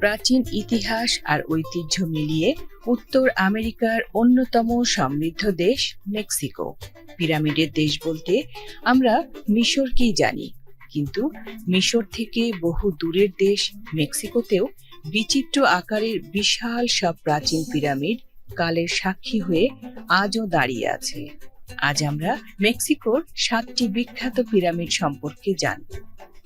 প্রাচীন ইতিহাস আর ঐতিহ্য মিলিয়ে উত্তর আমেরিকার অন্যতম সমৃদ্ধ দেশ মেক্সিকো। পিরামিডের দেশ বলতে আমরা মিশরকেই জানি, কিন্তু মিশর থেকে বহু দূরের দেশ মেক্সিকোতেও বিচিত্র আকারের বিশাল সব প্রাচীন পিরামিড কালের সাক্ষী হয়ে আজও দাঁড়িয়ে আছে। আজ আমরা মেক্সিকোর সাতটি বিখ্যাত পিরামিড সম্পর্কে জানব।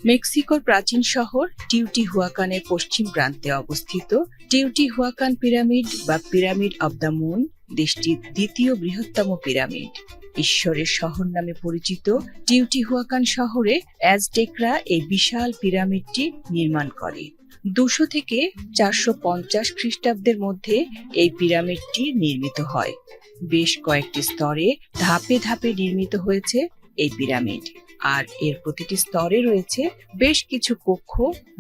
মেক্সিকোর প্রাচীন শহর টিউটি হুয়াকানের পশ্চিম প্রান্তে অবস্থিত। টিউটি হুয়াকান পিরামিড বা পিরামিড অব দ্য মুন দেশটির দ্বিতীয় বৃহত্তম পিরামিড। ঈশ্বরের শহর নামে পরিচিত টিউটিহুয়াকান শহরে অ্যাজটেকরা এই বিশাল পিরামিডটি নির্মাণ করে। দুশো থেকে চারশো পঞ্চাশ খ্রিস্টাব্দের মধ্যে এই পিরামিডটি নির্মিত হয়। বেশ কয়েকটি স্তরে ধাপে ধাপে নির্মিত হয়েছে এই পিরামিড। আর এর প্রতিটি স্তরে রয়েছে বেশ কিছু কক্ষ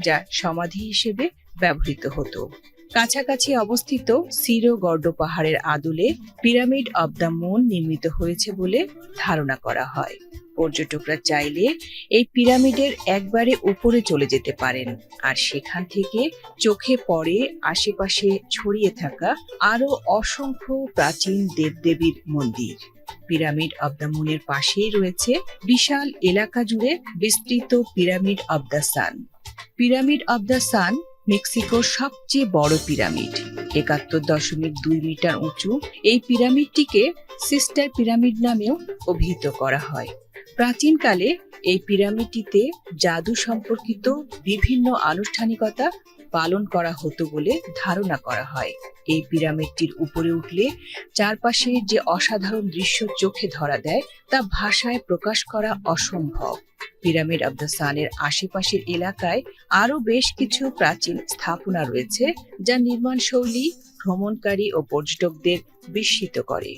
যা সমাধি হিসেবে ব্যবহৃত হতো। কাছাকাছি অবস্থিত সিরো গর্ড পাহাড়ের আদলে পিরামিড অব দ্য মুন নির্মিত হয়েছে বলে ধারণা করা হয়। পর্যটকরা চাইলে এই পিরামিডের একবারে উপরে চলে যেতে পারেন আর সেখান থেকে চোখে পড়ে আশেপাশে ছড়িয়ে থাকা আরও অসংখ্য প্রাচীন দেবদেবীর মন্দির। পিরামিড অব দ্য মুনের পাশেই রয়েছে বিশাল এলাকা জুড়ে বিস্তৃত pyramid of the sun pyramid of the sun মেক্সিকোর সবচেয়ে বড় পিরামিড। একাত্তর দশমিক দুই মিটার উঁচু। এই পিরামিডটিকে সিস্টার পিরামিড নামেও অভিহিত করা হয়। প্রাচীনকালে এই পিরামিডটিতে জাদু সম্পর্কিত বিভিন্ন আনুষ্ঠানিকতা পালন করা হতো বলে ধারণা করা হয়। এই পিরামিডটির উপরে উঠলে চারপাশে যে অসাধারণ দৃশ্য চোখে ধরা দেয়, তা ভাষায় প্রকাশ করা অসম্ভব। পিরামিড অব দ্য সানের আশেপাশের এলাকায় আরও বেশ কিছু প্রাচীন স্থাপনা রয়েছে, যা নির্মাণ শৈলী ভ্রমণকারী ও পর্যটকদের বিস্মিত করে।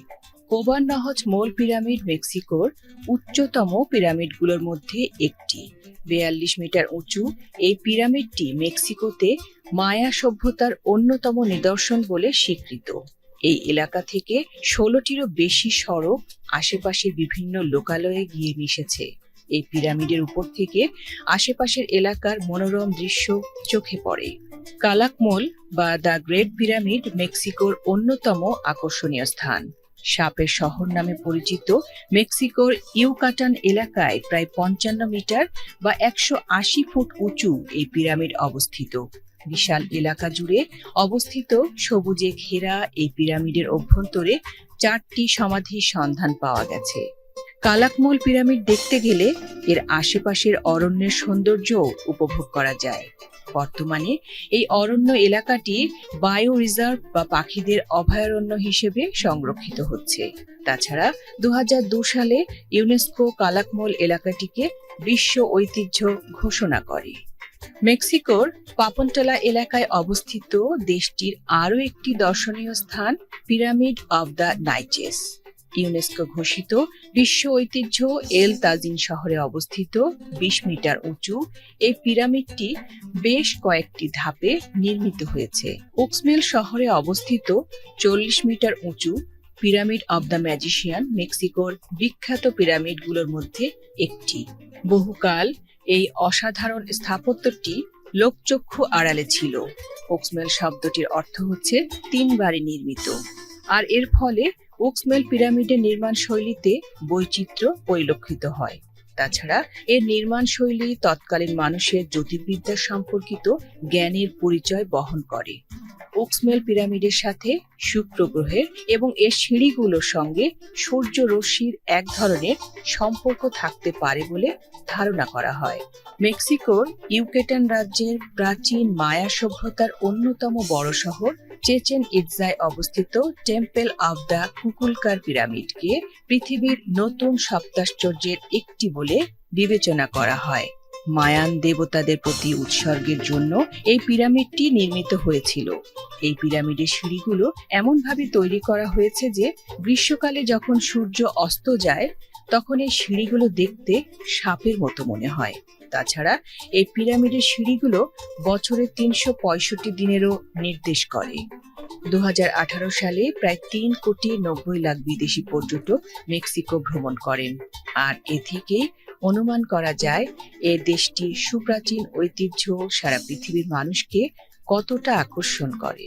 কোবান নহজ মোল পিরামিড মেক্সিকোর উচ্চতম পিরামিডগুলোর মধ্যে একটি। বেয়াল্লিশ মিটার উঁচু এই পিরামিডটি মেক্সিকোতে মায়া সভ্যতার অন্যতম নিদর্শন বলে স্বীকৃত। এই এলাকা থেকে ষোলোটিরও বেশি সড়ক আশেপাশে বিভিন্ন লোকালয়ে গিয়ে মিশেছে। এই পিরামিডের উপর থেকে আশেপাশের এলাকার মনোরম দৃশ্য চোখে পড়ে। কালাকমোল বা দ্য গ্রেট পিরামিড মেক্সিকোর অন্যতম আকর্ষণীয় স্থান। সাপের শহর নামে পরিচিত মেক্সিকোর ইউকাটান এলাকায় প্রায় পঞ্চান্ন মিটার বা একশো আশি ফুট উঁচু এই পিরামিড অবস্থিত। বিশাল এলাকা জুড়ে অবস্থিত সবুজে ঘেরা এই পিরামিডের অভ্যন্তরে চারটি সমাধির সন্ধান পাওয়া গেছে। কালাকমল পিরামিড দেখতে গেলে এর আশেপাশের অরণ্যের সৌন্দর্য উপভোগ করা যায়। বর্তমানে এই অরণ্য এলাকাটি বায়ো রিজার্ভ বা পাখিদের অভয়ারণ্য হিসেবে সংরক্ষিত হচ্ছে। তাছাড়া দু সালে ইউনেস্কো কালাকমল এলাকাটিকে বিশ্ব ঐতিহ্য ঘোষণা করে। মেক্সিকোর পাপনতলা এলাকায় অবস্থিত দেশটির আরও একটি দর্শনীয় স্থান, pyramid of the niches UNESCO ঘোষিত বিশ্ব ঐতিহ্য এল তাজিন শহরে অবস্থিত বিশ মিটার উঁচু এই পিরামিডটি বেশ কয়েকটি ধাপে নির্মিত হয়েছে। ওক্সমেল শহরে অবস্থিত চল্লিশ মিটার উঁচু পিরামিড অব দ্য ম্যাজিশিয়ান মেক্সিকোর বিখ্যাত পিরামিডগুলোর মধ্যে একটি। বহুকাল এই অসাধারণ স্থাপত্যটি লোকচক্ষু আড়ালে ছিল। ওক্সমেল শব্দটির অর্থ হচ্ছে তিনবারে নির্মিত। আর এর ফলে ওক্সমেল পিরামিডের নির্মাণ শৈলীতে বৈচিত্র্য পরিলক্ষিত হয়। তাছাড়া এর নির্মাণ শৈলী তৎকালীন মানুষের জ্যোতির্বিদ্যা সম্পর্কিত জ্ঞানের পরিচয় বহন করে। ওক্সমেল পিরামিডের সাথে শুক্র গ্রহের এবং এর সিঁড়িগুলোর সঙ্গে সূর্য রশ্মির এক ধরনের সম্পর্ক থাকতে পারে বলে ধারণা করা হয়। মেক্সিকোর ইউকেটান রাজ্যের প্রাচীন মায়া সভ্যতার অন্যতম বড় শহর চেচেন ইটজায় অবস্থিত টেম্পেল অব দ্য কুকুলকার পিরামিডকে পৃথিবীর নতুন সপ্তাশ্চর্যের একটি বলে বিবেচনা করা হয়। মায়ান দেবতাদের প্রতি উৎসর্গের জন্য এই পিরামিডটি নির্মিত হয়েছিল। এই পিরামিডের সিঁড়িগুলো এমনভাবে তৈরি করা হয়েছে যে, গ্রীষ্মকালে যখন সূর্য অস্ত যায়, তখন এই সিঁড়িগুলো দেখতে সাপের মতো মনে হয়। তাছাড়া এই পিরামিডের সিঁড়িগুলো বছরের তিনশো পঁয়ষট্টি দিনেরও নির্দেশ করে। দু হাজার আঠারো সালে প্রায় তিন কোটি নব্বই লাখ বিদেশি পর্যটক মেক্সিকো ভ্রমণ করেন। আর এ থেকেই অনুমান করা যায় এ দেশটির সুপ্রাচীন ঐতিহ্য সারা পৃথিবীর মানুষকে কতটা আকর্ষণ করে।